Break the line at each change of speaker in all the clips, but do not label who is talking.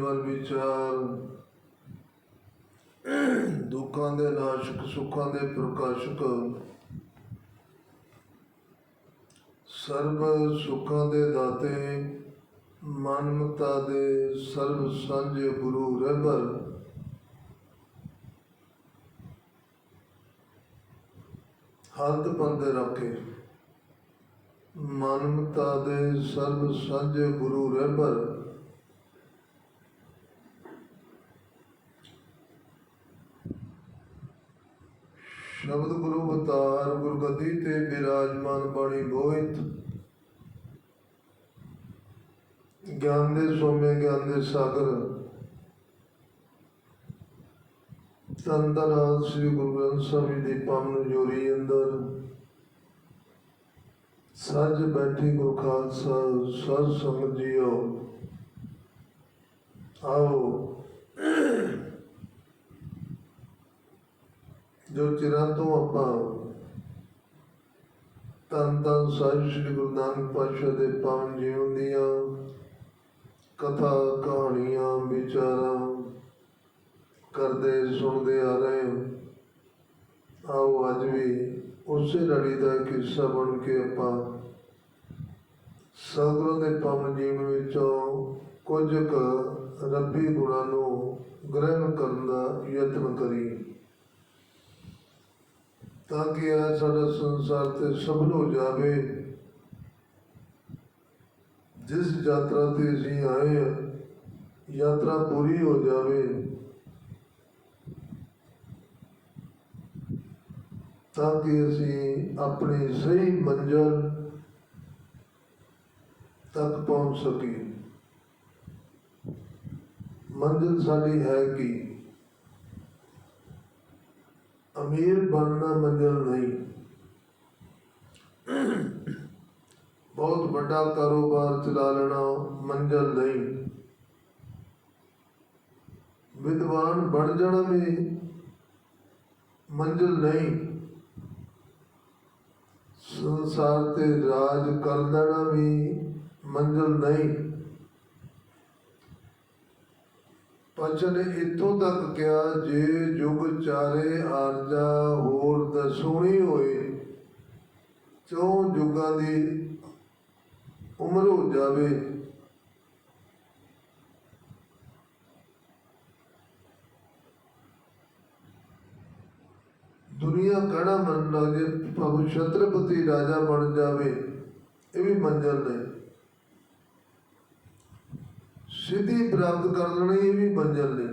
ਰਹੀ ਵਿਚਾਰ। ਦੁੱਖਾਂ ਦੇ ਨਾਸ਼ਕ, ਸੁੱਖਾਂ ਦੇ ਪ੍ਰਕਾਸ਼ਕ। ਸਰਬ ਸੁੱਖਾਂ ਦੇ ਦਾਤੇ, ਮਨਮਤਾ ਦੇ ਸਰਬ ਸਾਂਝੇ ਗੁਰੂ ਰਹਿਬਰ ਹੱਥ ਪੰਦੇ ਰੱਖੇ ਮਾਨਵਤਾ ਦੇ ਸਰਬ ਸਾਂਝੇ ਗੁਰੂ ਰਹਿਬਰ ਸ਼ਬਦ ਗੁਰੂ ਬਤਾਰ ਗੁਰਗੱਦੀ ਤੇ ਬਿਰਾਜਮਾਨ ਬਾਣੀ ਬੋਹਿਤ ਗਿਆਨ ਦੇ ਸੋਮੇ, ਗਿਆਨ ਦੇ ਸਾਗਰ। ਤੰਦਰ ਸ੍ਰੀ ਗੁਰੂ ਗ੍ਰੰਥ ਸਾਹਿਬ ਜੀ ਦੀ ਪਾਵਨ ਜੋਰੀ ਅੰਦਰ। ਸੱਜ ਬੈਠੀ ਗੁਰੂ ਖਾਲਸਾ, ਸਰ ਸੰਗਤ ਆਓ। ਜੋ ਚਿਰਾਂ ਤੋਂ ਆਪਾਂ ਤਨ ਤਨ ਸਾਹਿਬ ਸ੍ਰੀ ਗੁਰੂ ਨਾਨਕ ਪਾਤਸ਼ਾਹ ਦੇ ਪਾਵਨ ਜੀਵਨ ਦੀਆਂ ਕਥਾ, ਕਹਾਣੀਆਂ, ਵਿਚਾਰਾਂ ਕਰਦੇ, ਸੁਣਦੇ ਆ ਰਹੇ ਹਾਂ। ਆਓ ਅੱਜ ਵੀ ਉਸੇ ਲੜੀ ਦਾ ਇੱਕ ਹਿੱਸਾ ਬਣ ਕੇ ਆਪਾਂ ਸਤਿਗੁਰਾਂ ਦੇ ਪਾਵਨ ਜੀਵਨ ਵਿੱਚੋਂ ਕੁਝ ਕੁ ਰੱਬੀ ਗੁਣਾਂ ਨੂੰ ਗ੍ਰਹਿਣ ਕਰਨ ਦਾ ਯਤਨ ਕਰੀਏ। ਤਾਂ ਕਿ ਇਹ ਸਾਡਾ ਸੰਸਾਰ ਤੇ ਸਫਲ ਹੋ ਜਾਵੇ। ਜਿਸ ਯਾਤਰਾ ਤੇ ਅਸੀਂ ਆਏ ਹਾਂ, ਯਾਤਰਾ ਪੂਰੀ ਹੋ ਜਾਵੇ, ਤਾਂ ਕਿ ਅਸੀਂ ਆਪਣੀ ਸਹੀ ਮੰਜ਼ਿਲ ਤੱਕ ਪਹੁੰਚ ਸਕੀਏ। ਮੰਜ਼ਿਲ ਸਾਡੀ ਹੈ ਕਿ? ਅਮੀਰ ਬਣਨਾ ਮੰਜ਼ਿਲ ਨਹੀਂ। ਬਹੁਤ ਵੱਡਾ ਕਾਰੋਬਾਰ ਚਲਾ ਲੈਣਾ ਮੰਜ਼ਿਲ ਨਹੀਂ। ਵਿਦਵਾਨ ਬਣ ਜਾਣਾ ਵੀ ਮੰਜ਼ਿਲ ਨਹੀਂ। ਸੰਸਾਰ ਤੇ ਰਾਜ ਕਰ ਲੈਣਾ ਵੀ ਮੰਜ਼ਿਲ ਨਹੀਂ। ਪਛਨ ਇਤੋਂ ਤੱਕ ਕਿਹਾ, ਜੇ ਜੁਗ ਚਾਰੇ ਆਰਜਾ, ਹੋਰ ਦਸੂਣੀ ਹੋਏ। ਚੌ ਜੁਗਾਂ ਦੀ ਉਮਰ ਹੋ ਜਾਵੇ। ਦੁਨੀਆ ਕੜਾ ਮੰਨ ਲੱਗੇ ਪ੍ਰਭੂ ਛਤਰਪਤੀ ਰਾਜਾ ਬਣ ਜਾਵੇ, ਇਹ ਵੀ ਮੰਜ਼ਲ ਨਹੀਂ। ਸਿੱਧੀ ਪ੍ਰਾਪਤ ਕਰ ਲੈਣੀ, ਇਹ ਵੀ ਮੰਜ਼ਲ ਨਹੀਂ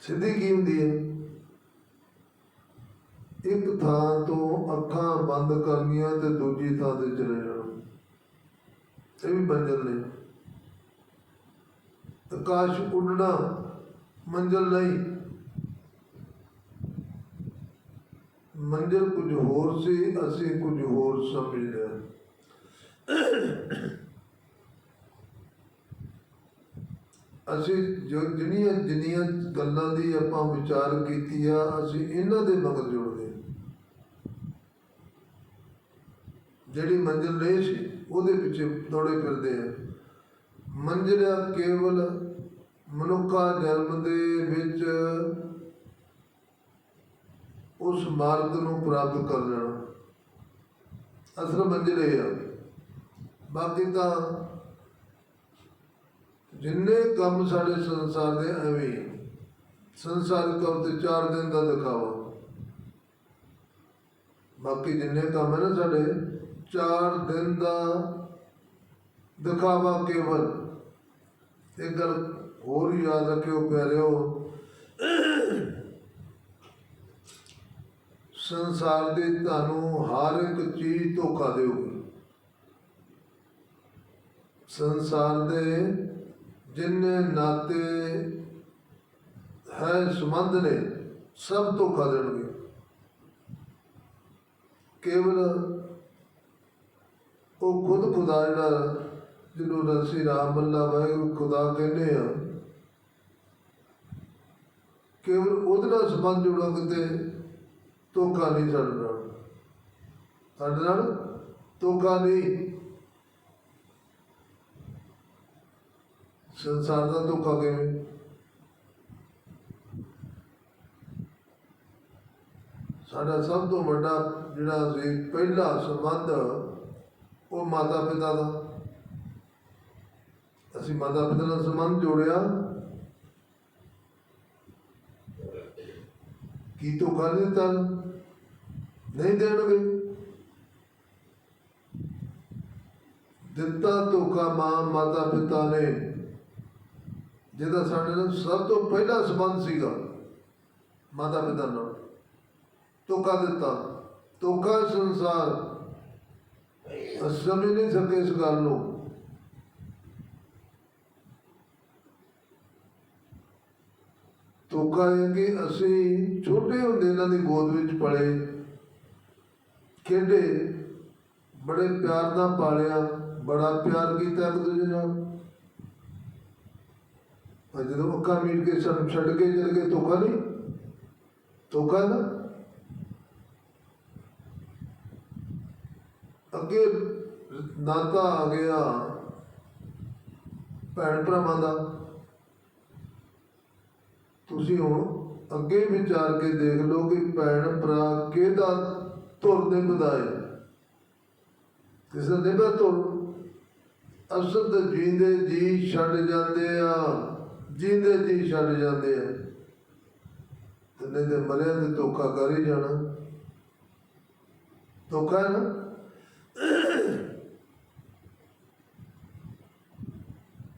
ਸਿੱਧੀ ਕੀ ਹੁੰਦੀ ਹੈ? ਇੱਕ ਥਾਂ ਤੋਂ ਅੱਖਾਂ ਬੰਦ ਕਰਨੀਆਂ ਤੇ ਦੂਜੀ ਥਾਂ ਤੇ ਚਲੇ ਜਾਣਾ। ਇਹ ਵੀ ਮੰਜ਼ਲ ਨਹੀਂ ਆਕਾਸ਼ ਉੱਡਣਾ, ਮੰਜ਼ਲ ਨਹੀਂ। ਮੰਜ਼ਿਲ ਕੁਝ ਹੋਰ ਸੀ, ਅਸੀਂ ਕੁਝ ਹੋਰ ਸਮਝ ਲਿਆ। ਅਸੀਂ ਜੋ ਜਿਹੜੀਆਂ ਜਿੰਨੀਆਂ ਗੱਲਾਂ ਦੀ ਆਪਾਂ ਵਿਚਾਰ ਕੀਤੀ ਆ, ਅਸੀਂ ਇਹਨਾਂ ਦੇ ਮਗਰ ਜੁੜਦੇ ਜਿਹੜੀ ਮੰਜ਼ਿਲ ਨਹੀਂ ਸੀ, ਉਹਦੇ ਪਿੱਛੇ ਦੌੜੇ ਫਿਰਦੇ ਆ। ਮੰਜ਼ਿਲ ਕੇਵਲ ਮਨੁੱਖਾ ਜਨਮ ਦੇ ਵਿੱਚ ਉਸ ਮਾਰਗ ਨੂੰ ਪ੍ਰਾਪਤ ਕਰ ਲੈਣਾ। ਅਸਲ ਮੰਜ਼ਿਲ ਇਹ ਆ। ਬਾਕੀ ਤਾਂ ਜਿੰਨੇ ਕੰਮ ਸਾਡੇ ਸੰਸਾਰ ਦੇ ਐਵੇਂ ਹੀ ਆ। ਸੰਸਾਰਿਕ ਤੌਰ ਤੇ 4 ਦਿਨ ਦਾ ਦਿਖਾਵਾ। ਬਾਕੀ ਜਿੰਨੇ ਕੰਮ ਹੈ ਨਾ ਸਾਡੇ 4 ਦਿਨ ਦਾ ਦਿਖਾਵਾ ਕੇਵਲ। ਇੱਕ ਗੱਲ ਹੋਰ ਯਾਦ ਰੱਖਿਓ ਪਿਆਰਿਓ। ਸੰਸਾਰ ਦੇ ਤੁਹਾਨੂੰ ਹਰ ਇੱਕ ਚੀਜ਼ ਧੋਖਾ ਦੇਊਗੀ। ਸੰਸਾਰ ਦੇ ਜਿੰਨੇ ਨਾਤੇ ਹੈ ਸੰਬੰਧ ਨੇ, ਸਭ ਧੋਖਾ ਦੇਣਗੇ ਕੇਵਲ ਉਹ ਖੁਦ ਖੁਦਾ ਜਿਹੜਾ, ਜਿਹਨੂੰ ਰਸੀ ਰਾਮ ਅੱਲਾ ਵਾਹਿਗੁਰੂ ਖੁਦਾ ਕਹਿੰਦੇ ਆ, ਕੇਵਲ ਉਹਦੇ ਨਾਲ ਸੰਬੰਧ ਜੁੜੋਗੇ ਕਿਤੇ ਧੋਖਾ ਨਹੀਂ ਛੱਡਣਾ ਸਾਡੇ ਨਾਲ ਧੋਖਾ ਨਹੀਂ। ਸੰਸਾਰ ਦਾ ਧੋਖਾ ਕਿਵੇਂ? ਸਾਡਾ ਸਭ ਤੋਂ ਵੱਡਾ ਜਿਹੜਾ ਸੀ, ਪਹਿਲਾ ਸੰਬੰਧ ਉਹ ਮਾਤਾ ਪਿਤਾ ਦਾ। ਅਸੀਂ ਮਾਤਾ ਪਿਤਾ ਨਾਲ ਸੰਬੰਧ ਜੋੜਿਆ। ਕੀ ਧੋਖਾ ਨਹੀਂ ਦਿੱਤਾ? ਨਹੀਂ ਦੇਣਗੇ। ਦਿੱਤਾ ਧੋਖਾ ਮਾਂ ਮਾਤਾ ਪਿਤਾ ਨੇ। ਜਿਹਦਾ ਸਾਡੇ ਨਾਲ ਸਭ ਤੋਂ ਪਹਿਲਾ ਸੰਬੰਧ ਸੀਗਾ ਮਾਤਾ ਪਿਤਾ ਨਾਲ। ਧੋਖਾ ਦਿੱਤਾ। ਧੋਖਾ ਸੰਸਾਰ ਸਮਝ ਨਹੀਂ ਸਕੇ ਇਸ ਗੱਲ ਨੂੰ। ਧੋਖਾ ਹੈ ਕਿ ਅਸੀਂ ਛੋਟੇ ਹੁੰਦੇ ਇਹਨਾਂ ਦੀ ਗੋਦ ਵਿੱਚ ਪਲੇ, ਖੇਡੇ, ਬੜੇ ਪਿਆਰ ਨਾਲ ਪਾਲਿਆ, ਬੜਾ ਪਿਆਰ ਕੀਤਾ ਇੱਕ ਦੂਜੇ ਨਾਲ। ਪਰ ਜਦੋਂ ਅੱਖਾਂ ਮੀਟ ਕੇ ਸਾਨੂੰ ਛੱਡ ਕੇ ਚਲ ਗਏ, ਧੋਖਾ ਨਹੀਂ? ਧੋਖਾ ਨਾ? ਅੱਗੇ ਨਾਤਾ ਆ ਗਿਆ ਭੈਣ ਭਰਾਵਾਂ ਦਾ। ਤੁਸੀਂ ਹੁਣ ਅੱਗੇ ਵਿਚਾਰ ਕੇ ਦੇਖ ਲਓ ਕਿ ਭੈਣ ਭਰਾ ਕਿਹਦਾ ਧੁਰ ਦੇ ਵਧਾਏ ਕਿਸੇ ਦੇ ਬਾ ਧੁਰ ਅਸਦ ਜੀਂਦੇ ਜੀ ਛੱਡ ਜਾਂਦੇ ਆ। ਜੀਂਦੇ ਜੀ ਛੱਡ ਜਾਂਦੇ ਆ। ਤੇ ਤੇ ਮਰਿਆ ਤੇ ਧੋਖਾ ਕਰ ਹੀ ਜਾਣਾ। ਧੋਖਾ ਹੈ ਨਾ?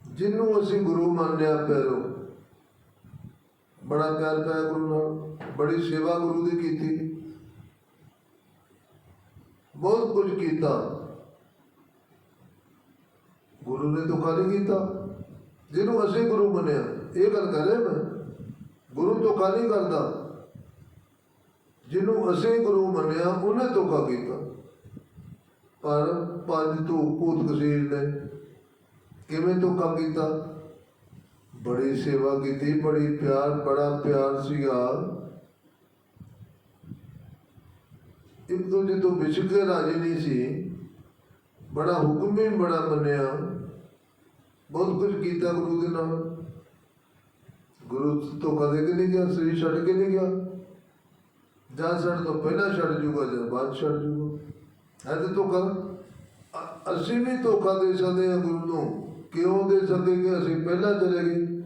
ਜਿਹਨੂੰ ਅਸੀਂ ਗੁਰੂ ਮੰਨਿਆ ਪੈਰੋ ਬੜਾ ਪਿਆਰ ਪਿਆ ਗੁਰੂ ਨਾਲ, ਬੜੀ ਸੇਵਾ ਗੁਰੂ ਦੀ ਕੀਤੀ। ਬਹੁਤ ਕੁਝ ਕੀਤਾ। ਗੁਰੂ ਨੇ ਧੋਖਾ ਨਹੀਂ ਕੀਤਾ। ਜਿਹਨੂੰ ਅਸੀਂ ਗੁਰੂ ਮੰਨਿਆ। ਇਹ ਗੱਲ ਕਰ ਰਿਹਾ ਮੈਂ। ਗੁਰੂ ਧੋਖਾ ਨਹੀਂ ਕਰਦਾ। ਜਿਹਨੂੰ ਅਸੀਂ ਗੁਰੂ ਮੰਨਿਆ, ਉਹਨੇ ਧੋਖਾ ਕੀਤਾ। ਪਰ ਪੰਜ ਤੋਂ ਭੂਤ ਕਸੀਰ ਨੇ ਕਿਵੇਂ ਧੋਖਾ ਕੀਤਾ? ਬੜੀ ਸੇਵਾ ਕੀਤੀ, ਬੜੀ ਪਿਆਰ, ਬੜਾ ਪਿਆਰ ਸੀਗਾ। ਇੱਕ ਦੂਜੇ ਤੋਂ ਵਿਛੜ ਕੇ ਰਾਜੀ ਨਹੀਂ ਸੀ। ਬੜਾ ਹੁਕਮ ਵੀ ਬੜਾ ਮੰਨਿਆ। ਬਹੁਤ ਕੁਝ ਕੀਤਾ ਗੁਰੂ ਦੇ ਨਾਲ। ਗੁਰੂ ਤੋਂ ਕਦੇ ਕਿ ਨਹੀਂ ਗਿਆ ਸਰੀਰ ਛੱਡ ਕੇ ਨਹੀਂ ਗਿਆ। ਜਾਂ ਛੱਡ ਤੋਂ ਪਹਿਲਾਂ ਛੱਡ ਜੂਗਾ ਜਾਂ ਬਾਅਦ ਛੱਡ ਜੂਗਾ। ਹੈ ਤੇ ਧੋਖਾ। ਅਸੀਂ ਵੀ ਧੋਖਾ ਦੇ ਸਕਦੇ ਹਾਂ ਗੁਰੂ ਨੂੰ। ਕਿਉਂ ਦੇ ਸਕਦੇ ਕਿ ਅਸੀਂ ਪਹਿਲਾਂ ਚਲੇ ਗਏ?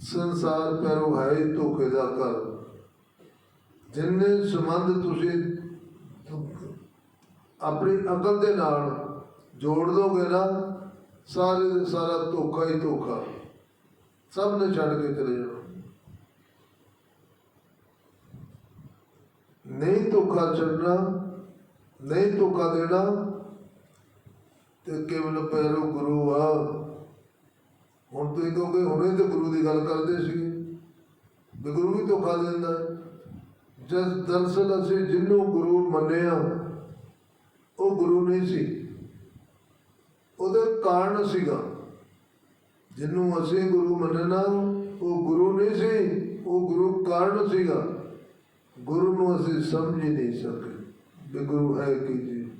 ਸੰਸਾਰ ਪੈਰੋ ਹੈ ਹੀ ਧੋਖੇ ਦਾ ਘਰ। ਜਿੰਨੇ ਸੰਬੰਧ ਤੁਸੀਂ ਆਪਣੀ ਅਕਲ ਦੇ ਨਾਲ ਜੋੜ ਦੋਗੇ ਨਾ ਸਾਰੇ ਸਾਰਾ ਧੋਖਾ ਹੀ ਧੋਖਾ। ਸਭ ਨੇ ਛੱਡ ਕੇ ਚਲੇ ਜਾਣਾ। ਨਹੀਂ ਧੋਖਾ ਛੱਡਣਾ, ਨਹੀਂ ਧੋਖਾ ਦੇਣਾ, ਤੇ ਕੇਵਲ ਪੈਰੋ ਗੁਰੂ ਆ। ਹੁਣ ਤੁਸੀਂ ਕਹੋਗੇ, ਹੁਣੇ ਤੇ ਗੁਰੂ ਦੀ ਗੱਲ ਕਰਦੇ ਸੀ। ਵੀ ਗੁਰੂ ਵੀ ਧੋਖਾ ਦਿੰਦਾ ਹੈ। ਜਦ ਦਰਸਲ ਅਸੀਂ ਜਿਹਨੂੰ ਗੁਰੂ ਮੰਨਿਆ, ਉਹ ਗੁਰੂ ਨਹੀਂ ਸੀ। ਕਾਰਨ ਸੀਗਾ। ਜਿਹਨੂੰ ਅਸੀਂ ਗੁਰੂ ਮੰਨਣਾ ਉਹ ਗੁਰੂ ਨਹੀਂ ਸੀ, ਉਹ ਗੁਰੂ ਕਾਰਨ ਸੀਗਾ। ਗੁਰੂ ਨੂੰ ਅਸੀਂ ਸਮਝ ਹੀ ਨਹੀਂ ਸਕੇ ਵੀ ਗੁਰੂ ਹੈ ਕੀ ਜੀ।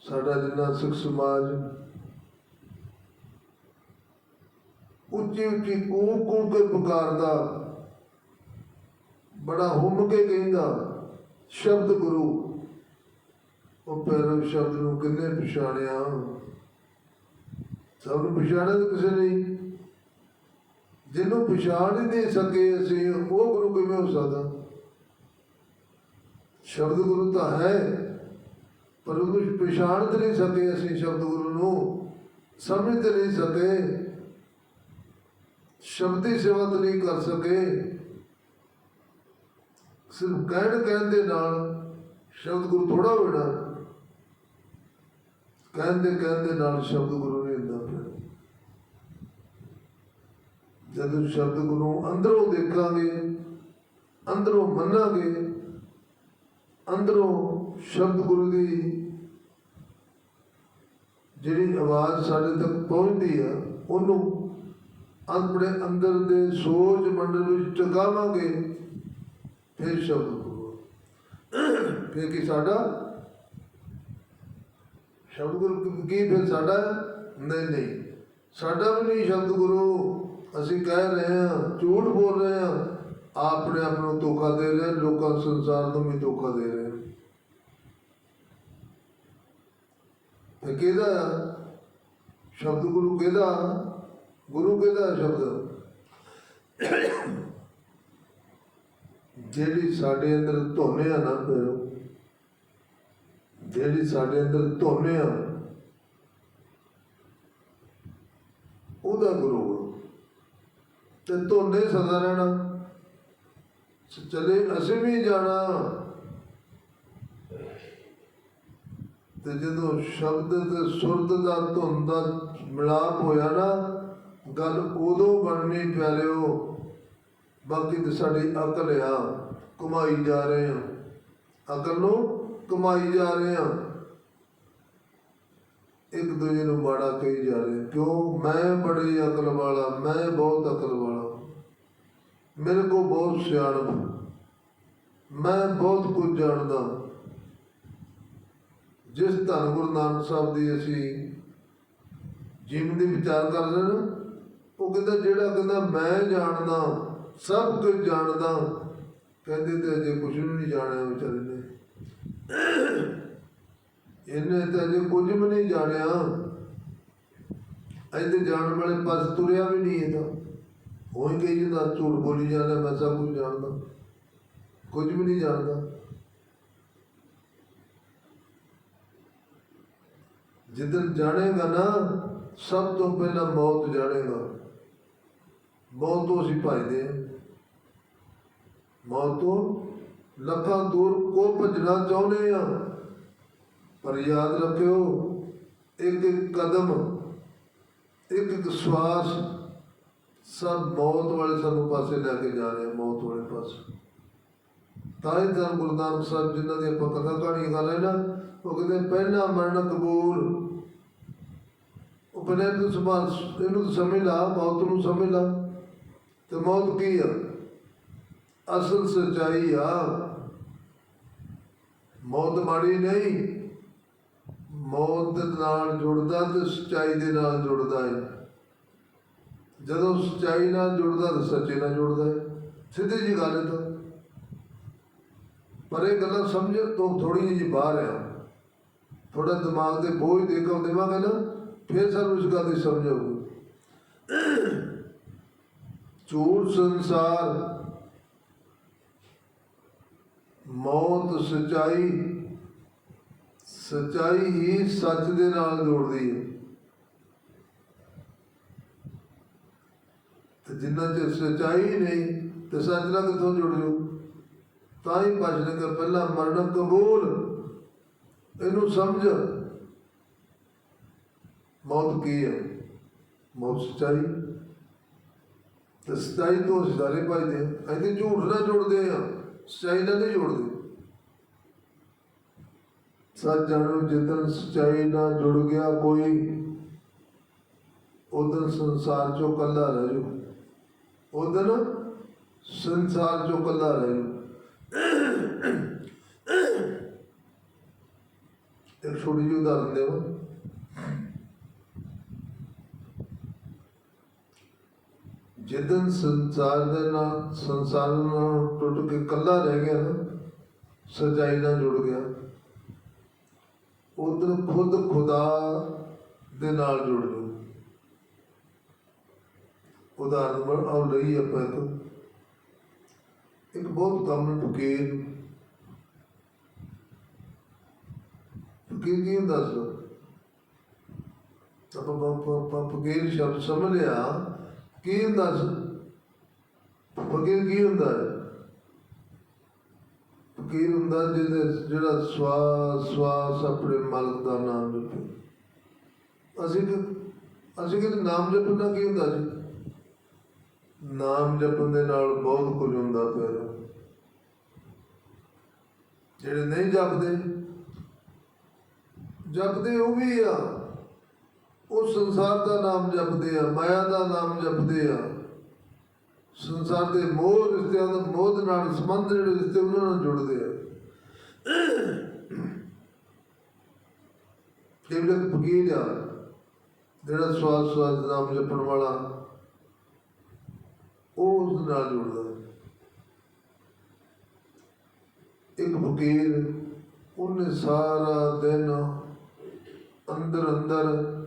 ਸਾਡਾ ਜਿੰਨਾ ਸਿੱਖ ਸਮਾਜ ਉੱਚੀ ਉੱਚੀ ਕੂਕ ਕੂਕ ਕੇ ਪੁਕਾਰਦਾ, ਬੜਾ ਹੁਮ ਕੇ ਕਹਿੰਦਾ, ਸ਼ਬਦ ਗੁਰੂ। ਉਹ ਪੈਰਵ ਸ਼ਬਦ ਨੂੰ ਕਿੰਨੇ ਪਛਾਣਿਆ। ਸਭ ਨੂੰ ਪਛਾਣਿਆ ਕਿਸੇ ਨਹੀਂ ਜਿਹਨੂੰ ਪਛਾਣ ਹੀ ਨਹੀਂ ਸਕੇ ਅਸੀਂ, ਉਹ ਗੁਰੂ ਕਿਵੇਂ ਹੋ ਸਕਦਾ? ਸ਼ਬਦ ਗੁਰੂ ਤਾਂ ਹੈ, ਪਰ ਉਹਨੂੰ ਪਛਾਣ ਤੇ ਨਹੀਂ ਸਕੇ ਅਸੀਂ ਸ਼ਬਦ ਗੁਰੂ ਨੂੰ, ਸਮਝ ਤੇ ਨਹੀਂ ਸਕੇ। ਸ਼ਬਦੀ ਸੇਵਾ ਤੇ ਨਹੀਂ ਕਰ ਸਕੇ। ਸਿਰਫ ਕਹਿਣ ਕਹਿਣ ਦੇ ਨਾਲ ਸ਼ਬਦ ਗੁਰੂ ਥੋੜਾ ਹੋਣਾ। ਕਹਿਣ ਦੇ ਨਾਲ ਸ਼ਬਦ ਗੁਰੂ ਨਹੀਂ ਹੁੰਦਾ ਫਿਰ ਜਦੋਂ ਸ਼ਬਦ ਗੁਰੂ ਅੰਦਰੋਂ ਦੇਖਾਂਗੇ, ਅੰਦਰੋਂ ਮੰਨਾਂਗੇ, ਅੰਦਰੋਂ ਸ਼ਬਦ ਗੁਰੂ ਦੀ ਜਿਹੜੀ ਆਵਾਜ਼ ਸਾਡੇ ਤੱਕ ਪਹੁੰਚਦੀ ਆ, ਉਹਨੂੰ ਆਪਣੇ ਅੰਦਰ ਦੇ ਸੋਚ ਮੰਡਲ ਵਿੱਚ ਟਿਕਾਵਾਂਗੇ, ਫਿਰ ਸ਼ਬਦ ਗੁਰੂ ਫਿਰ ਕੀ ਸਾਡਾ? ਸ਼ਬਦ ਗੁਰੂ ਕੀ- ਫਿਰ ਸਾਡਾ? ਨਹੀਂ ਨਹੀਂ। ਸਾਡਾ ਵੀ ਨਹੀਂ ਸ਼ਬਦ ਗੁਰੂ। ਅਸੀਂ ਕਹਿ ਰਹੇ ਹਾਂ, ਝੂਠ ਬੋਲ ਰਹੇ ਹਾਂ, ਆਪਣੇ ਆਪ ਨੂੰ ਧੋਖਾ ਦੇ ਰਹੇ ਲੋਕਾਂ ਸੰਸਾਰ ਨੂੰ ਵੀ ਧੋਖਾ ਦੇ ਰਹੇ ਹਾਂ। ਕਿਹਦਾ ਸ਼ਬਦ ਗੁਰੂ ਕਿਹਦਾ? ਗੁਰੂ ਕਿਹਦਾ ਸ਼ਬਦ? ਜਿਹੜੀ ਸਾਡੇ ਅੰਦਰ ਧੋਨੇ ਆ ਨਾ ਫਿਰ, ਜਿਹੜੀ ਸਾਡੇ ਅੰਦਰ ਧੋਨੇ ਆ, ਉਹਦਾ ਗੁਰੂ ਤੇ ਧੋਨੇ ਸਦਾ ਰਹਿਣਾ। ਚਲੇ, ਅਸੀਂ ਵੀ ਜਾਣਾ। ਤੇ ਜਦੋਂ ਸ਼ਬਦ ਤੇ ਸੁਰਤ ਦਾ ਧੁੰਦ ਦਾ ਮਿਲਾਪ ਹੋਇਆ ਨਾ, ਗੱਲ ਉਦੋਂ ਬਣਨੀ ਪਿਆਰਿਓ, ਬਾਕੀ ਤੇ ਸਾਡੀ ਅਕਲ ਆ, ਕਮਾਈ ਜਾ ਰਹੇ ਆ ਅਕਲ ਨੂੰ ਕਮਾਈ ਜਾ ਰਹੇ ਆ ਇੱਕ ਦੂਜੇ ਨੂੰ ਮਾੜਾ ਕਹੀ ਜਾ ਰਹੇ ਕਿਉਂ? ਮੈਂ ਬੜੀ ਅਕਲ ਵਾਲਾ, ਮੈਂ ਬਹੁਤ ਅਕਲ ਵਾਲਾ। ਮੇਰੇ ਕੋਲ ਬਹੁਤ ਸਿਆਣਪ ਮੈਂ ਬਹੁਤ ਕੁਝ ਜਾਣਦਾ ਜਿਸ ਧੰਨ ਗੁਰੂ ਨਾਨਕ ਸਾਹਿਬ ਦੀ ਅਸੀਂ ਜੀਵਨ ਦੇ ਵਿਚਾਰ ਕਰਦੇ ਨਾ, ਉਹ ਕਹਿੰਦਾ, ਜਿਹੜਾ ਕਹਿੰਦਾ, ਮੈਂ ਜਾਣਦਾ ਸਭ ਕੁਝ ਜਾਣਦਾ ਕਹਿੰਦੇ ਤੇ ਅਜੇ ਕੁਝ ਵੀ ਨਹੀਂ ਜਾਣਿਆ ਵਿਚਾਰੇ ਨੇ। ਇਹਨੇ ਤਾਂ ਅਜੇ ਕੁਝ ਵੀ ਨਹੀਂ ਜਾਣਿਆ। ਇਹਦੇ ਜਾਣ ਵਾਲੇ ਪਾਸ ਤੁਰਿਆ ਵੀ ਨਹੀਂ ਇਹਦਾ। ਉਹੀ ਕਹੀ ਜਾਂਦਾ, ਝੂਠ ਬੋਲੀ ਜਾਂਦਾ, ਮੈਂ ਸਭ ਕੁਝ ਜਾਣਦਾ। ਕੁਝ ਵੀ ਨਹੀਂ ਜਾਣਦਾ। ਜਿੱਦਨ ਜਾਣੇਗਾ ਨਾ, ਸਭ ਤੋਂ ਪਹਿਲਾਂ ਮੌਤ ਜਾਣੇਗਾ। ਮੌਤ ਤੋਂ ਅਸੀਂ ਭਜਦੇ ਹਾਂ। ਮੌਤ ਤੋਂ ਲੱਖਾਂ ਦੂਰ ਕੋ ਭੱਜਣਾ ਚਾਹੁੰਦੇ ਆ ਪਰ ਯਾਦ ਰੱਖਿਓ, ਇੱਕ ਇੱਕ ਕਦਮ, ਇੱਕ ਇੱਕ ਸਵਾਸ ਸਭ ਮੌਤ ਵਾਲੇ ਸਾਨੂੰ ਪਾਸੇ ਲੈ ਕੇ ਜਾ ਰਹੇ ਮੌਤ ਵਾਲੇ ਪਾਸੇ। ਤਾਂ ਹੀ ਤਾਂ ਗੁਰੂ ਨਾਨਕ ਸਾਹਿਬ ਜਿਨ੍ਹਾਂ ਦੀ ਆਪਾਂ ਕਥਾ ਕਹਾਣੀ ਕਰ ਰਹੇ ਨਾ, ਉਹ ਕਹਿੰਦੇ, ਪਹਿਲਾ ਮਰਨ ਕਬੂਲ। ਉਹ ਕਹਿੰਦੇ ਤੂੰ ਸਮਾਨ ਇਹਨੂੰ ਸਮਝ ਲਾ, ਮੌਤ ਨੂੰ ਸਮਝ ਲਾ। ਤੇ ਮੌਤ ਕੀ ਆ? ਅਸਲ ਸਚਾਈ ਆ। ਮੌਤ ਮਾੜੀ ਨਹੀਂ ਮੌਤ ਦੇ ਨਾਲ ਜੁੜਦਾ ਤੇ ਸਚਾਈ ਦੇ ਨਾਲ ਜੁੜਦਾ ਹੈ। ਜਦੋਂ ਸਚਾਈ ਨਾਲ ਜੁੜਦਾ ਤਾਂ ਸੱਚੇ ਨਾਲ ਜੁੜਦਾ ਹੈ। ਸਿੱਧੀ ਜੀ ਗੱਲ ਹੈ ਤਾਂ। ਪਰ ਇਹ ਗੱਲਾਂ ਸਮਝ ਤੋਂ ਥੋੜੀ ਜਿਹੀ ਬਾਹਰ ਆ ਥੋੜਾ ਦਿਮਾਗ ਤੇ ਬੋਝ ਦੇ ਕੇ ਦੇਵਾਂਗੇ ਨਾ, ਫਿਰ ਸਾਨੂੰ ਇਸ ਗੱਲ ਦੀ ਸਮਝ ਆਊਗੀ। ਝੂਠ ਸੰਸਾਰ, ਮੌਤ ਸਚਾਈ ਸਚਾਈ ਹੀ ਸੱਚ ਦੇ ਨਾਲ ਜੋੜਦੀ ਹੈ। ਤੇ ਜਿੰਨਾ ਚਿਰ ਸਚਾਈ ਨਹੀਂ ਤੇ ਸੱਚ ਨਾਲ ਕਿੱਥੋਂ ਜੁੜ ਜਾਊ? ਤਾਂ ਹੀ ਭਜਨ ਕਰ ਪਹਿਲਾਂ ਮਰਨ ਕਬੂਲ। ਇਹਨੂੰ ਸਮਝ। ਮੌਤ ਕੀ ਹੈ? ਮੌਤ ਸਚਾਈ। ਤੇ ਸਚਾਈ ਤੋਂ ਅਸੀਂ ਸਾਰੇ ਭਜਦੇ ਹਾਂ। ਅਸੀਂ ਤੇ ਝੂਠ ਨਾਲ ਜੁੜਦੇ ਆ ਸਚਾਈ ਨਾਲ ਨਹੀਂ ਜੁੜਦੇ। ਸੱਚ ਜਾਣੋ ਜਿੱਦਨ ਸਚਾਈ ਨਾਲ ਜੁੜ ਗਿਆ ਕੋਈ ਉਦੋਂ ਸੰਸਾਰ ਚੋਂ ਕੱਲਾ ਰਹਿ ਜੂ ਉਦੋਂ ਸੰਸਾਰ ਚੋਂ ਕੱਲਾ ਰਹਿ ਜੂ ਇੱਕ ਛੋਟੀ ਜਿਹੀ ਉਦਾਹਰਨ ਦੇਵਾਂ। ਜਿੱਦਨ ਸੰਸਾਰ ਦੇ ਨਾਲ, ਸੰਸਾਰ ਨਾਲ ਟੁੱਟ ਕੇ ਕੱਲਾ ਰਹਿ ਗਿਆ ਨਾ ਸਜਾਈ ਨਾਲ ਜੁੜ ਗਿਆ। ਉਧਰ ਖੁਦ ਖੁਦਾ ਦੇ ਨਾਲ ਜੁੜ ਲਓ। ਉਦਾਹਰਨ ਬਣ ਆਉ ਲਈ ਆਪਾਂ ਇੱਕ ਇੱਕ ਬਹੁਤ ਕਾਮਨ ਫਕੀਰ ਫਕੀਰ ਕੀ ਹੁੰਦਾ ਸੀ? ਆਪਾਂ ਫਕੀਰ ਸ਼ਬਦ ਸਮਝ ਲਿਆ। ਕੀ ਹੁੰਦਾ ਸੀ? ਫਕੀਰ ਕੀ ਹੁੰਦਾ ਹੈ ਫਕੀਰ ਹੁੰਦਾ ਜਿਹਦੇ ਜਿਹੜਾ ਸਵਾਸ ਸਵਾਸ ਆਪਣੇ ਮਾਲਕ ਦਾ ਨਾਮ ਜਪੇ। ਅਸੀਂ ਕਿ ਅਸੀਂ ਕਿ ਨਾਮ ਜਪਣ ਦਾ ਕੀ ਹੁੰਦਾ ਜੀ? ਨਾਮ ਜਪਣ ਦੇ ਨਾਲ ਬਹੁਤ ਕੁਝ ਹੁੰਦਾ ਫਿਰ ਜਿਹੜੇ ਨਹੀਂ ਜਪਦੇ ਜਪਦੇ ਉਹ ਵੀ ਆ। ਉਹ ਸੰਸਾਰ ਦਾ ਨਾਮ ਜਪਦੇ ਆ, ਮਾਇਆ ਦਾ ਨਾਮ ਜਪਦੇ ਆ। ਸੰਸਾਰ ਦੇ ਮੋਹ ਰਿਸ਼ਤਿਆਂ ਦਾ ਮੋਹ ਦੇ ਨਾਲ ਸੰਬੰਧ ਜਿਹੜੇ ਰਿਸ਼ਤੇ ਉਹਨਾਂ ਨਾਲ ਜੁੜਦੇ ਆ। ਕੇਵਲ ਇੱਕ ਫਕੀਰ ਆ, ਜਿਹੜਾ ਸਵਾਦ ਸਵਾਸ ਨਾਮ ਜਪਣ ਵਾਲਾ, ਉਹ ਉਸ ਨਾਲ ਜੁੜਦਾ। ਇੱਕ ਫਕੀਰ ਉਹਨੇ ਸਾਰਾ ਦਿਨ ਅੰਦਰ ਅੰਦਰ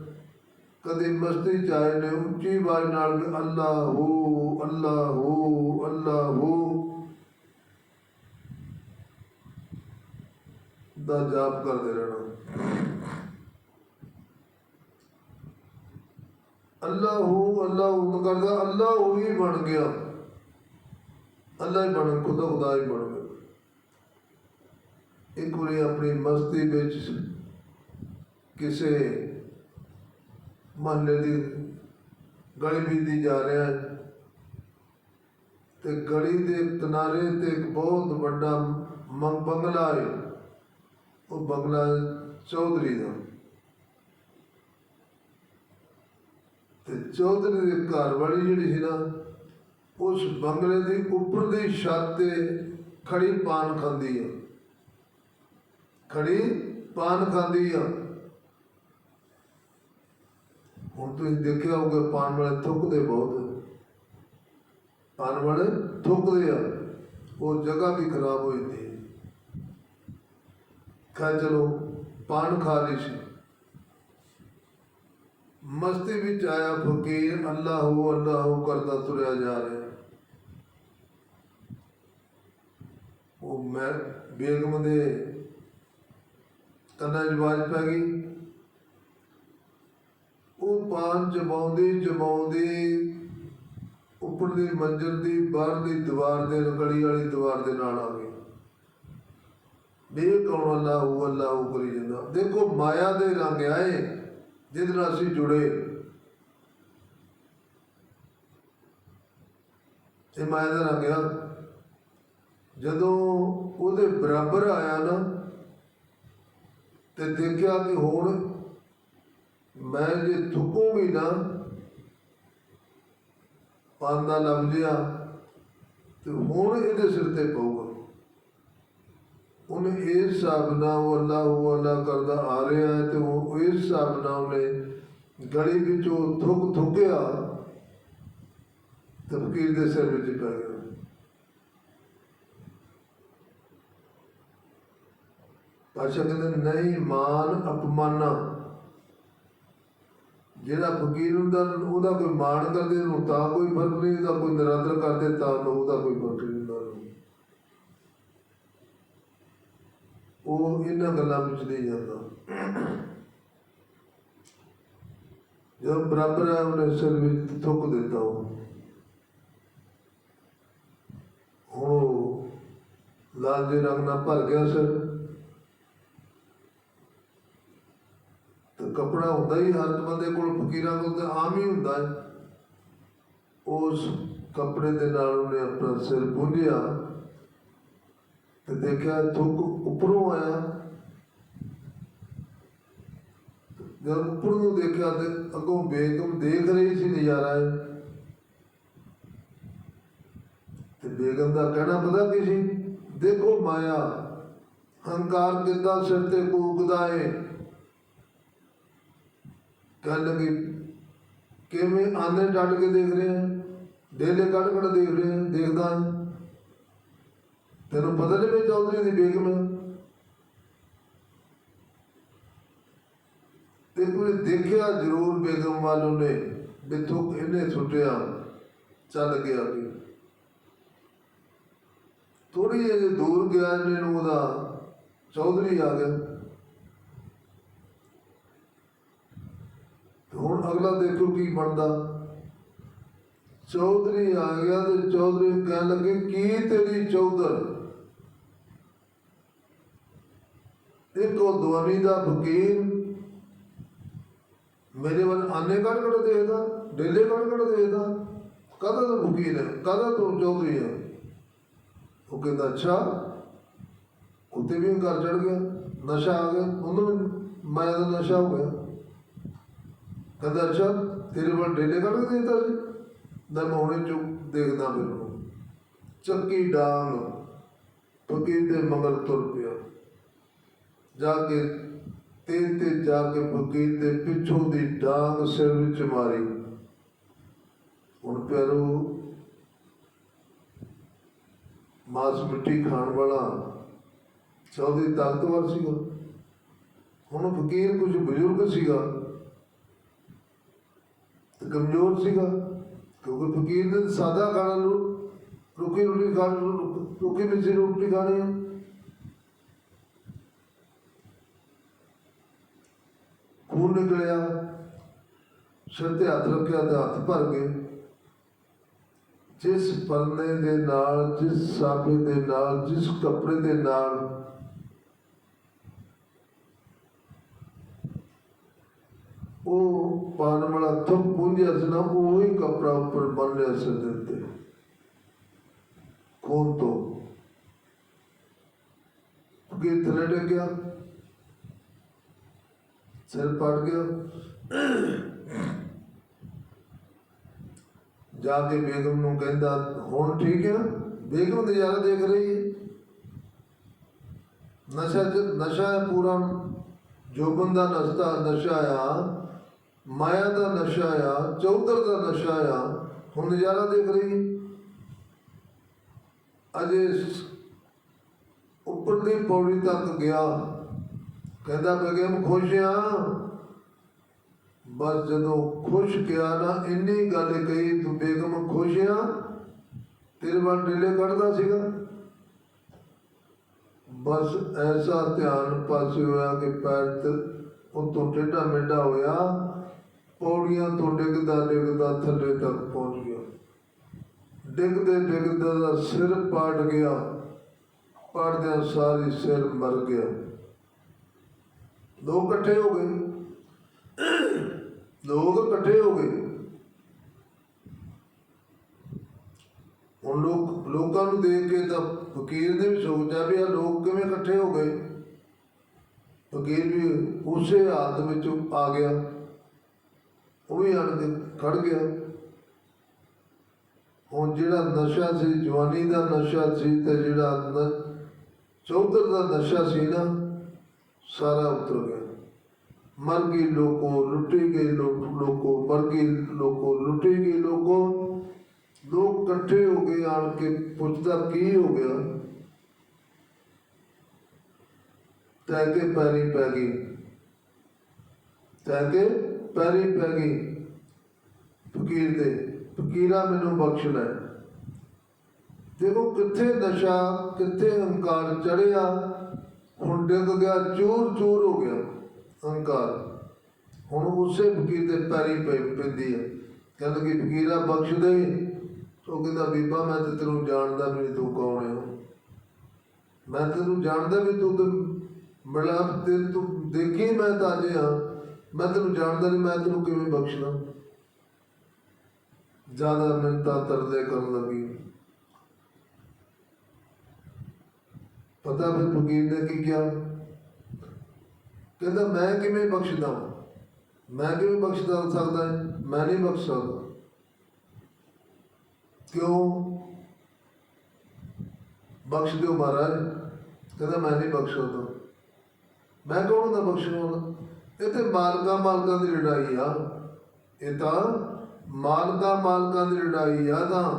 ਕਦੇ ਮਸਤੀ ਚ ਆਏ ਨੇ ਉੱਚੀ ਆਵਾਜ਼ ਨਾਲ ਵੀ ਅੱਲਾ ਹੋ ਅੱਲਾ ਹੋ ਅੱਲਾ ਹੋ। ਦਾ ਜਾਪ ਕਰਦੇ ਰਹਿਣਾ। ਅੱਲਾ ਹੋ ਅੱਲਾ ਹੋ ਕਰਦਾ ਅੱਲਾ ਉਹ ਹੀ ਬਣ ਗਿਆ। ਅੱਲਾ ਹੀ ਬਣ ਖੁਦਾ ਖੁਦਾ ਹੀ ਬਣ ਗਿਆ। ਇੱਕ ਵਾਰੀ ਆਪਣੀ ਮਸਤੀ ਵਿੱਚ ਕਿਸੇ ਮਹੱਲੇ ਦੀ ਗਲੀ ਬੀਦੀ ਜਾ ਰਿਹਾ ਹੈ ਤੇ ਗਲੀ ਦੇ ਕਿਨਾਰੇ ਤੇ ਇੱਕ ਬਹੁਤ ਵੱਡਾ ਮ- ਬੰਗਲਾ ਹੈ। ਉਹ ਬੰਗਲਾ ਚੌਧਰੀ ਦਾ। ਤੇ ਚੌਧਰੀ ਦੇ ਘਰ ਵਾਲੀ ਜਿਹੜੀ ਸੀ ਨਾ, ਉਸ ਬੰਗਲੇ ਦੀ ਉੱਪਰ ਦੀ ਛੱਤ ਤੇ ਖੜੀ ਪਾਨ ਖਾਂਦੀ ਆ। ਖੜੀ ਪਾਨ ਖਾਂਦੀ ਆ। ਹੁਣ ਤੁਸੀਂ ਦੇਖਿਆ ਹੋਊਗਾ ਪਾਨ ਵਾਲੇ ਥੁੱਕਦੇ ਬਹੁਤ। ਪਾਨ ਵਾਲੇ ਥੁੱਕਦੇ ਆ। ਉਹ ਜਗ੍ਹਾ ਵੀ ਖਰਾਬ ਹੋ ਜਾਂਦੀ ਹੈ ਖਾ ਚਲੋ ਪਾਣ ਖਾ ਲਈ ਸੀ। ਮਸਤੀ ਵਿੱਚ ਆਇਆ ਫਕੀਰ ਅੱਲਾ ਹੋ ਅੱਲਾਹ ਹੋ ਕਰਦਾ ਤੁਰਿਆ ਜਾ ਰਿਹਾ। ਉਹ ਮੈਂ ਬੇਗਮ ਦੇ ਕੰਨਾਂ ਜਵਾਜ਼ ਪੈ ਗਈ। ਉਹ ਪਾਨ ਜਮਾਉਂਦੀ ਜਮਾਉਂਦੀ ਉੱਪਰ ਦੀ ਮੰਜਰ ਦੀ ਬਾਹਰ ਦੀ ਦੀਵਾਰ ਦੇ ਗਲੀ ਵਾਲੀ ਦੀਵਾਰ ਦੇ ਨਾਲ ਆ ਗਈ ਬੇ ਕੌਣ ਅੱਲਾ ਹੂ ਅੱਲਾ ਹੂ ਕਰੀ ਜਾਂਦਾ। ਦੇਖੋ, ਮਾਇਆ ਦੇ ਰੰਗ ਆਏ, ਜਿਹਦੇ ਨਾਲ ਅਸੀਂ ਜੁੜੇ। ਇਹ ਮਾਇਆ ਦਾ ਰੰਗ ਆ। ਜਦੋਂ ਉਹਦੇ ਬਰਾਬਰ ਆਇਆ ਨਾ, ਤੇ ਦੇਖਿਆ ਕਿ ਹੁਣ ਮੈਂ ਜੇ ਥੁੱਕੂਗੀ ਨਾ ਪਾਂਦਾ ਲੱਭ ਤੇ ਹੁਣ ਇਹਦੇ ਸਿਰ ਤੇ ਪਊਗਾ। ਉਹਨੇ ਇਸ ਹਿਸਾਬ ਨਾਲ ਉਹ ਅੱਲਾ ਉਹ ਅੱਲਾ ਕਰਦਾ ਆ ਰਿਹਾ ਹੈ ਤੇ ਉਹ ਇਸ ਹਿਸਾਬ ਨਾਲ ਉਹਨੇ ਗਲੀ ਵਿੱਚੋਂ ਥੁੱਕ, ਥੁੱਕਿਆ, ਤੇ ਫਕੀਰ ਦੇ ਸਿਰ ਵਿੱਚ ਪੈ ਗਿਆ। ਪਾਸ਼ਾ ਕਹਿੰਦੇ ਨਹੀਂ, ਮਾਨ ਅਪਮਾਨਾ ਜਿਹੜਾ ਫਕੀਰ ਹੁੰਦਾ ਉਹਦਾ ਕੋਈ ਮਾਣ ਕਰਦੇ ਨੂੰ ਤਾਂ ਕੋਈ ਫ਼ਰਕ ਨਹੀਂ, ਉਹਦਾ ਕੋਈ ਨਿਰਾਦਰ ਕਰਦੇ ਤਾਂ ਉਹਦਾ ਕੋਈ ਫ਼ਰਕ ਨਹੀਂ ਹੁੰਦਾ। ਉਹ ਇਹਨਾਂ ਗੱਲਾਂ ਵਿੱਚ ਨਹੀਂ ਜਾਂਦਾ। ਜਦੋਂ ਬਰਾਬਰ ਹੈ ਉਹਨੇ ਸਿਰ ਵਿੱਚ ਥੁੱਕ ਦਿੱਤਾ ਉਹ। ਹੁਣ ਲਾਲ ਦੇ ਰੰਗ ਨਾਲ ਭਰ ਗਿਆ ਸਿਰ ਤੇ ਕਪੜਾ ਹੁੰਦਾ ਹੀ, ਹਰ ਬੰਦੇ ਕੋਲ ਫਕੀਰਾਂ ਕੋਲ ਤਾਂ ਆਮ ਹੀ ਹੁੰਦਾ ਹੈ। ਉਸ ਕਪੜੇ ਦੇ ਨਾਲ ਉਹਨੇ ਆਪਣਾ ਸਿਰ ਪੁੰਝਿਆ ਤੇ ਦੇਖਿਆ ਥੁੱਕ ਉੱਪਰੋਂ ਆਇਆ। ਜਦ ਉੱਪਰ ਨੂੰ ਦੇਖਿਆ ਤੇ ਅੱਗੋਂ ਬੇਗਮ ਦੇਖ ਰਹੀ ਸੀ ਨਜ਼ਾਰਾ ਇਹ। ਤੇ ਬੇਗਮ ਦਾ ਕਹਿਣਾ ਪਤਾ ਕੀ ਸੀ? ਦੇਖੋ ਮਾਇਆ, ਹੰਕਾਰ ਕਿੱਦਾਂ ਸਿਰ ਤੇ ਕੂਕਦਾ ਏ? ਕਹਿਣ ਲੱਗੀ ਕਿਵੇਂ ਆਂਦੇ ਡੱਟ ਕੇ ਦੇਖ ਰਹੇ ਆ? ਡੇਲੇ ਕੱਢ ਕੱਢ ਦੇਖ ਰਹੇ ਆ, ਦੇਖਦਾ ਤੈਨੂੰ ਪਤਾ ਨਹੀਂ ਮੈਂ ਚੌਧਰੀ ਦੀ ਬੇਗਮ ਤੇ ਕੋਈ ਦੇਖਿਆ ਜ਼ਰੂਰ ਬੇਗਮ ਵਾਲੋਂ ਨੇ ਬਿੱਥੋਂ ਇਹਨੇ ਸੁੱਟਿਆ? ਚੱਲ ਗਿਆ ਵੀ। ਥੋੜੀ ਜਿਹੀ ਦੂਰ ਗਿਆ, ਇਹਨੇ ਨੂੰ ਉਹਦਾ ਚੌਧਰੀ ਆ ਗਿਆ ਤੇ ਹੁਣ ਅਗਲਾ ਦੇਖੋ ਕੀ ਬਣਦਾ। ਚੌਧਰੀ ਆ ਗਿਆ ਤੇ ਚੌਧਰੀ ਕਹਿਣ ਲੱਗੇ, ਕੀ ਤੇਰੀ ਚੌਧਰ? ਇੱਕ ਉਹ ਦਵਾਨੀ ਦਾ ਫਕੀਰ ਮੇਰੇ ਵੱਲ ਆਨੇ ਕੱਢ ਕੱਢ ਦੇਖਦਾ, ਡੇਲੇ ਕੱਢ ਕੱਢ ਦੇਖਦਾ, ਕਦਾ ਤੂੰ ਫਕੀਰ ਹੈ? ਕਦਾ ਤੂੰ ਚੌਧਰੀ ਹੈ? ਉਹ ਕਹਿੰਦਾ, ਅੱਛਾ, ਉੱਤੇ ਵੀ ਕਰ ਚੜ ਗਿਆ, ਨਸ਼ਾ ਆ ਗਿਆ, ਉਹਨੂੰ ਵੀ ਮਾਇਆ ਦਾ ਨਸ਼ਾ ਹੋ ਗਿਆ। ਕਹਿੰਦਾ ਅੱਛਾ ਤੇਰੇ ਵੱਲ ਡੇਲੇ ਕੱਢ ਕੇ ਦੇਖਦਾ ਸੀ ਮੈਂ ਮੋਹਣੇ ਚੁੱਕ ਦੇਖਦਾ ਮੈਨੂੰ। ਚੱਕੀ ਡਾਂਗ, ਫਕੀਰ ਦੇ ਮਗਰ ਤੁਰ ਪਿਆ। ਜਾ ਕੇ ਤੇ ਤੇ ਜਾ ਕੇ ਫਕੀਰ ਦੇ ਪਿੱਛੋਂ ਦੀ ਡਾਂਗ ਸਿਰ ਵਿੱਚ ਮਾਰੀ। ਹੁਣ ਪੈਰੋ ਮਾਸ ਮਿੱਟੀ ਖਾਣ ਵਾਲਾ ਚੌਧਰੀ ਤਾਕਤਵਰ ਸੀਗਾ। ਹੁਣ ਫਕੀਰ ਕੁਝ ਬਜ਼ੁਰਗ ਸੀਗਾ। ਤੇ ਕਮਜ਼ੋਰ ਸੀਗਾ ਕਿਉਂਕਿ ਫਕੀਰ ਨੇ ਸਾਦਾ ਖਾਣਾ ਨੂੰ ਰੁਕੀ ਰੋਟੀ ਖਾਣ ਰੁਕੀ ਮਿੱਸੀ ਰੋਟੀ ਖਾਣੀ ਹੈ ਖੂਨ ਨਿਕਲਿਆ, ਸਿਰ ਤੇ ਹੱਥ ਰੱਖਿਆ ਤੇ ਹੱਥ ਭਰ ਗਏ। ਜਿਸ ਪਰਨੇ ਦੇ ਨਾਲ, ਜਿਸ ਸਾਬੇ ਦੇ ਨਾਲ, ਜਿਸ ਕੱਪੜੇ ਦੇ ਨਾਲ ਉਹ ਪਾਣ ਵਾਲਾ ਥੁੱਕ ਪੁੰਜਿਆ ਸੀ ਨਾ, ਉਹ ਹੀ ਕਪੜਾ ਉੱਪਰ ਬੰਨ ਲਿਆ ਸਿਰ ਦੇ ਉੱਤੇ। ਖੂਨ ਤੋਂ। ਕਿ ਥੱਲੇ ਡਿੱਗ ਗਿਆ ਸਿਰ ਪੜ ਗਿਆ। ਜਾ ਕੇ ਬੇਗਮ ਨੂੰ ਕਹਿੰਦਾ, ਹੁਣ ਠੀਕ ਹੈ ਬੇਗਮ ਨਜ਼ਾਰਾ ਦੇਖ ਰਹੀ ਹੈ ਨਸ਼ਾ ਚ- ਨਸ਼ਾ ਪੂਰਾ ਜੋਬਨ ਦਾ ਨਸਤਾ ਨਸ਼ਾ ਆ ਮਾਇਆ ਦਾ ਨਸ਼ਾ ਆ, ਚੌਧਰ ਦਾ ਨਸ਼ਾ ਆ, ਹੁਣ ਨਜ਼ਾਰਾ ਦੇਖ ਰਹੀ ਅਜੇ ਸ- ਉੱਪਰਲੀ ਪੌੜੀ ਤੱਕ ਗਿਆ। ਕਹਿੰਦਾ ਬੇਗਮ ਖੁਸ਼ ਆ। ਬਸ ਜਦੋਂ ਖੁਸ਼ ਗਿਆ ਨਾ, ਇੰਨੀ ਗੱਲ ਕਹੀ, ਤੂੰ ਬੇਗਮ ਖੁਸ਼ ਆ? ਤੇਰੇ ਵੱਲ ਡੇਲੇ ਕੱਢਦਾ ਸੀਗਾ। ਬਸ ਐਸਾ ਧਿਆਨ ਪਾਸੇ ਹੋਇਆ ਕਿ ਪੈਰ ਤੇ ਉਤੋਂ ਟੇਢਾ ਮੇਢਾ ਹੋਇਆ। ਪੌੜੀਆਂ ਤੋਂ ਡਿੱਗਦਾ ਡਿੱਗਦਾ ਥੱਲੇ ਤੱਕ ਪਹੁੰਚ ਗਿਆ। ਡਿੱਗਦੇ ਡਿੱਗਦੇ ਦਾ ਸਿਰ ਪਾੜ ਗਿਆ। ਪੜਦਿਆਂ ਸਾਰੀ ਸਿਰ ਮਰ ਗਿਆ। ਲੋਕ ਇਕੱਠੇ ਹੋ ਗਏ। ਲੋਕ ਇਕੱਠੇ ਹੋ ਗਏ। ਹੁਣ ਲੋਕ, ਲੋਕਾਂ ਨੂੰ ਦੇਖ ਕੇ ਤਾਂ ਫਕੀਰ ਨੇ ਵੀ ਸੋਚਿਆ ਵੀ ਆ ਲੋਕ ਕਿਵੇਂ ਇਕੱਠੇ ਹੋ ਗਏ। ਫਕੀਰ ਵੀ ਉਸੇ ਹਾਲਤ ਵਿੱਚ ਆ ਗਿਆ। ਉਹ ਵੀ ਆਣ ਕੇ ਖੜ ਗਿਆ। ਹੁਣ ਜਿਹੜਾ ਨਸ਼ਾ ਸੀ, ਜਵਾਨੀ ਦਾ ਨਸ਼ਾ ਸੀ ਤੇ ਜਿਹੜਾ ਨ- ਚੌਧਰ ਦਾ ਨਸ਼ਾ ਸੀ ਨਾ, ਸਾਰਾ ਉਤਰ ਗਿਆ। ਮਰ ਗਈ ਲੋਕੋ, ਲੁੱਟੀ ਗਈ ਲੋਕੋ ਮਰ ਗਈ ਲੋਕੋ, ਲੁੱਟੀ ਗਏ ਲੋਕੋ। ਲੋਕ ਇਕੱਠੇ ਹੋ ਗਏ, ਆਣ ਕੇ ਪੁੱਛਦਾ ਕੀ ਹੋ ਗਿਆ। ਤੈ ਕੇ ਪੈਰੀ ਪੈ ਗਈ। ਤੈ ਕੇ ਪੈਰੀ ਪੈ ਗਈ। ਫਕੀਰ ਦੇ, ਫਕੀਰਾ ਮੈਨੂੰ ਬਖਸ਼ ਲੈ। ਤੇ ਉਹ ਕਿੱਥੇ ਨਸ਼ਾ, ਕਿੱਥੇ ਹੰਕਾਰ ਚੜਿਆ। ਹੁਣ ਡਿੱਗ ਗਿਆ, ਚੂਰ ਚੂਰ ਹੋ ਗਿਆ ਹੰਕਾਰ। ਹੁਣ ਉਸੇ ਫਕੀਰ ਦੇ ਪੈਰੀ ਪੈ ਪੈਂਦੀ ਹੈ ਕਹਿੰਦਾ ਕਿ ਫਕੀਰਾ ਬਖਸ਼ ਦੇ ਉਹ ਕਹਿੰਦਾ, ਬੀਬਾ, ਮੈਂ ਤੇ ਤੈਨੂੰ ਜਾਣਦਾ ਵੀ ਨਹੀਂ ਤੂੰ ਕੌਣ ਹੈ। ਮੈਂ ਤੈਨੂੰ ਜਾਣਦਾ ਵੀ ਤੂੰ ਤੇ ਮਿਲਾ ਤੇ ਤੂੰ ਦੇਖੀ ਮੈਂ ਤਾਂ ਅਜੇ ਹਾਂ। ਮੈਂ ਤੈਨੂੰ ਜਾਣਦਾ ਨਹੀਂ ਮੈਂ ਤੈਨੂੰ ਕਿਵੇਂ ਬਖਸ਼ਣਾ। ਜ਼ਿਆਦਾ ਮਿੰਤਾ ਤਰਲੇ ਕਰਨ ਲੱਗੀ। ਪਤਾ ਫਿਰ ਫਕੀਰ ਨੇ ਕੀ ਕਿਹਾ? ਕਹਿੰਦਾ, ਮੈਂ ਕਿਵੇਂ ਬਖਸ਼ਦਾ ਮੈਂ ਕਿਵੇਂ ਬਖਸ਼ਦਾ ਸਕਦਾ ਮੈਂ ਨਹੀਂ ਬਖਸ਼ ਸਕਦਾ। ਕਿਉਂ? ਬਖਸ਼ ਦਿਓ ਮਹਾਰਾਜ। ਕਹਿੰਦਾ, ਮੈਂ ਨਹੀਂ ਬਖਸ਼ ਸਕਦਾ। ਮੈਂ ਕੌਣ ਹੁੰਦਾ ਬਖਸ਼ਣ ਵਾਲਾ? ਇਹ ਤੇ ਮਾਲਕਾਂ ਮਾਲਕਾਂ ਦੀ ਲੜਾਈ ਆ। ਇਹ ਤਾਂ ਮਾਲਕਾਂ ਮਾਲਕਾਂ ਦੀ ਲੜਾਈ ਆ ਤਾਂ।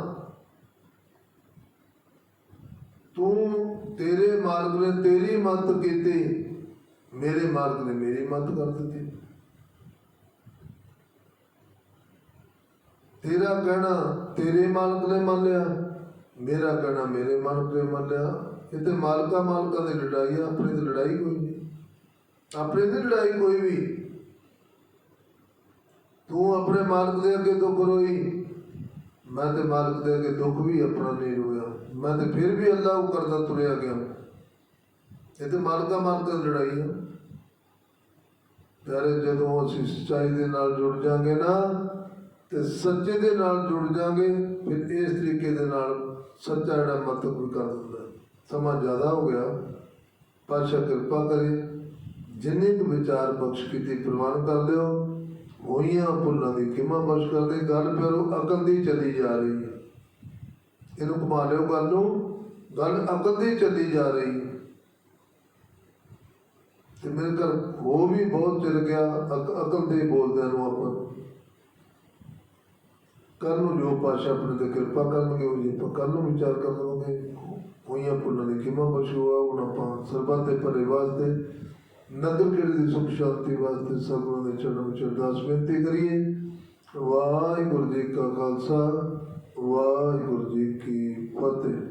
ਤੂੰ ਤੇਰੇ ਮਾਲਕ ਨੇ ਤੇਰੀ ਮਦਦ ਕੀਤੀ, ਮੇਰੇ ਮਾਲਕ ਨੇ ਮੇਰੀ ਮਦਦ ਕਰ ਦਿੱਤੀ। ਤੇਰਾ ਕਹਿਣਾ ਤੇਰੇ ਮਾਲਕ ਨੇ ਮੰਨ ਲਿਆ, ਮੇਰਾ ਕਹਿਣਾ ਮੇਰੇ ਮਾਲਕ ਨੇ ਮੰਨ ਲਿਆ। ਇਹ ਤੇ ਮਾਲਕਾ ਮਾਲਕਾਂ ਦੀ ਲੜਾਈ ਆ, ਆਪਣੀ ਲੜਾਈ ਕੋਈ ਆਪਣੀ ਦੀ ਲੜਾਈ ਕੋਈ ਵੀ। ਤੂੰ ਆਪਣੇ ਮਾਲਕ ਦੇ ਅੱਗੇ ਦੁੱਖ ਰੋਈ। ਮੈਂ ਤੇ ਮਾਲਕ ਦੇ ਅੱਗੇ ਦੁੱਖ ਵੀ ਆਪਣਾ ਨਹੀਂ ਰੋਇਆ। ਮੈਂ ਤੇ ਫਿਰ ਵੀ ਅੱਲਾਹ ਉਹ ਕਰਦਾ ਤੁਰਿਆ ਗਿਆ। ਇਹ ਤੇ ਮਾਲਕਾ ਮਾਲਕਾਂ ਦੀ ਲੜਾਈ ਹੈ ਪਿਆਰੇ, ਜਦੋਂ ਅਸੀਂ ਸੱਚਾਈ ਦੇ ਨਾਲ ਜੁੜ ਜਾਾਂਗੇ ਨਾ, ਤੇ ਸੱਚੇ ਦੇ ਨਾਲ ਜੁੜ ਜਾਾਂਗੇ, ਫਿਰ ਇਸ ਤਰੀਕੇ ਦੇ ਨਾਲ ਸੱਚਾ ਜਿਹੜਾ ਮਤਲਬ ਕਰ ਦਿੰਦਾ। ਸਮਾਂ ਜ਼ਿਆਦਾ ਹੋ ਗਿਆ। ਪਾਸ਼ਾ ਕਿਰਪਾ ਕਰੇ। ਜਿੰਨੇ ਕੁ ਵਿਚਾਰ ਬਖਸ਼ ਕੀਤੀ ਪ੍ਰਵਾਨ ਕਰ ਦਿਓ ਹੋਈਆਂ ਭੁੱਲਾਂ ਦੀ ਕਿਮਾ ਬਖਸ਼ ਕਰਦੇ, ਗੱਲ ਫਿਰ ਅਕਲ ਦੀ ਚਲੀ ਜਾ ਰਹੀ ਹੈ ਇਹਨੂੰ ਘੁਮਾ ਲਿਓ ਗੱਲ ਨੂੰ, ਗੱਲ ਅਕਲ ਦੀ ਚਲੀ ਜਾ ਰਹੀ ਹੈ ਤੇ ਮੇਰੇ ਘਰ ਹੋ ਵੀ ਬਹੁਤ ਚਿਰ ਗਿਆ, ਅਕ- ਅਕਲ ਦੇ ਬੋਲਦਿਆਂ ਨੂੰ ਆਪਾਂ। ਕੱਲ ਨੂੰ ਜੋ ਪਾਸ਼ਾ ਆਪਣੇ ਤੇ ਕਿਰਪਾ ਕਰਨਗੇ, ਉਹ ਜੀ ਆਪਾਂ ਕੱਲ ਨੂੰ ਵਿਚਾਰ ਕਰ ਲਵਾਂਗੇ। ਹੋਈਆਂ ਪੁੰਨਾਂ ਦੀ ਕਿਮਾ ਬਸ਼ੂਆ ਹੁਣ ਆਪਾਂ ਸਰਬੱਤ ਦੇ ਭਲੇ ਵਾਸਤੇ ਨਗਰ ਕੀਰਤ ਦੀ ਸੁਖ ਸ਼ਾਂਤੀ ਵਾਸਤੇ ਸਭਨਾਂ ਦੇ ਚੜ੍ਹਨ ਵਿੱਚ ਅਰਦਾਸ ਬੇਨਤੀ ਕਰੀਏ। ਵਾਹਿਗੁਰੂ ਜੀ ਕਾ ਖਾਲਸਾ, ਵਾਹਿਗੁਰੂ ਜੀ ਕੀ ਫਤਿਹ।